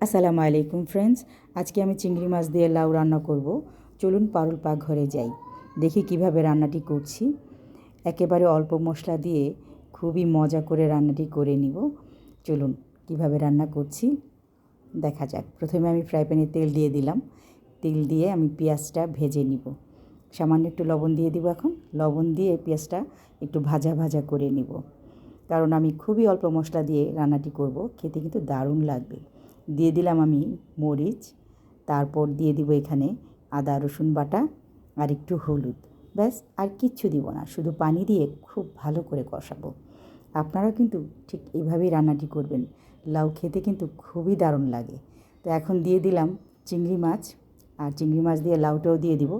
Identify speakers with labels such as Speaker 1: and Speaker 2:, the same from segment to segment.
Speaker 1: আসসালামু আলাইকুম ফ্রেন্ডস আজকে আমি চিংড়ি মাছ দিয়ে লাউ রান্না করব। চলুন পারুল পাক ঘরে যাই। দেখি কীভাবে রান্নাটি করছি। একেবারে অল্প মশলা দিয়ে খুবই মজা করে রান্নাটি করে নিব। চলুন কীভাবে রান্না করছি, দেখা যাক। প্রথমে আমি ফ্রাই প্যানে তেল দিয়ে দিলাম। তেল দিয়ে আমি পেঁয়াজটা ভেজে নিব। সামান্য একটু লবণ দিয়ে দিব এখন। লবণ দিয়ে পেঁয়াজটা একটু ভাজা ভাজা করে নিব। কারণ আমি খুবই অল্প মশলা দিয়ে রান্নাটি করব। খেতে কিন্তু দারুণ লাগবে। দিয়ে দিলাম আমি মরিচ, তারপর দিয়ে দিব এখানে আদা, রসুন বাটা আর একটু হলুদ। ব্যাস, আর কিচ্ছু দিব না, শুধু পানি দিয়ে খুব ভালো করে কষাবো। আপনারাও কিন্তু ঠিক এইভাবেই রান্নাটি করবেন। লাউ খেতে কিন্তু খুবই দারুণ লাগে। তো এখন দিয়ে দিলাম চিংড়ি মাছ, আর চিংড়ি মাছ দিয়ে লাউটাও দিয়ে দিব।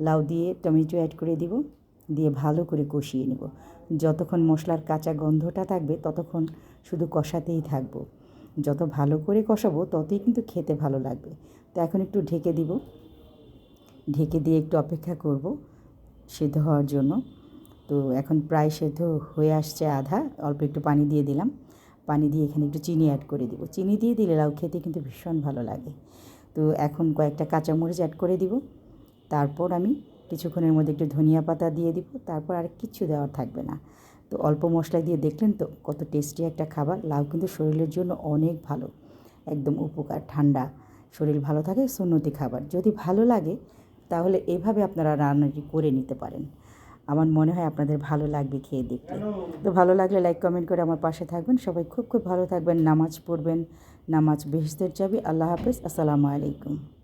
Speaker 1: লাউ দিয়ে টমেটো অ্যাড করে দিব, দিয়ে ভালো করে কষিয়ে নেব। যতক্ষণ মশলার কাঁচা গন্ধটা থাকবে, ততক্ষণ শুধু কষাতেই থাকব। যত ভালো করে কষাবো, ততই কিন্তু খেতে ভালো লাগবে। তো এখন একটু ঢেকে দিব। ঢেকে দিয়ে একটু অপেক্ষা করব সেদ্ধ হওয়ার জন্য। তো এখন প্রায় সেদ্ধ হয়ে আসছে আধা, অল্প একটু পানি দিয়ে দিলাম। পানি দিয়ে এখানে একটু চিনি অ্যাড করে দিব। চিনি দিয়ে দিলে লাউ খেতে কিন্তু ভীষণ ভালো লাগে। তো এখন কয়েকটা কাঁচামরিচ অ্যাড করে দিব। তারপর আমি কিছুক্ষণের মধ্যে একটু ধনিয়া পাতা দিয়ে দিব। তারপর আর কিচ্ছু দেওয়ার থাকবে না। তো অল্প মশলা দিয়ে দেখলেন তো, কত টেস্টি একটা খাবার। লাউ কিন্তু শরীরের জন্য অনেক ভালো, একদম উপকার। ঠান্ডা, শরীর ভালো থাকে, সুন্নতি খাবার। যদি ভালো লাগে, তাহলে এভাবে আপনারা রান্নাটি করে নিতে পারেন। আমার মনে হয় আপনাদের ভালো লাগবে খেয়ে দেখতে। তো ভালো লাগলে লাইক কমেন্ট করে আমার পাশে থাকবেন। সবাই খুব খুব ভালো থাকবেন, নামাজ পড়বেন, নামাজ বেহেস্তের চাবি। আল্লাহ হাফেজ, আসসালামু আলাইকুম।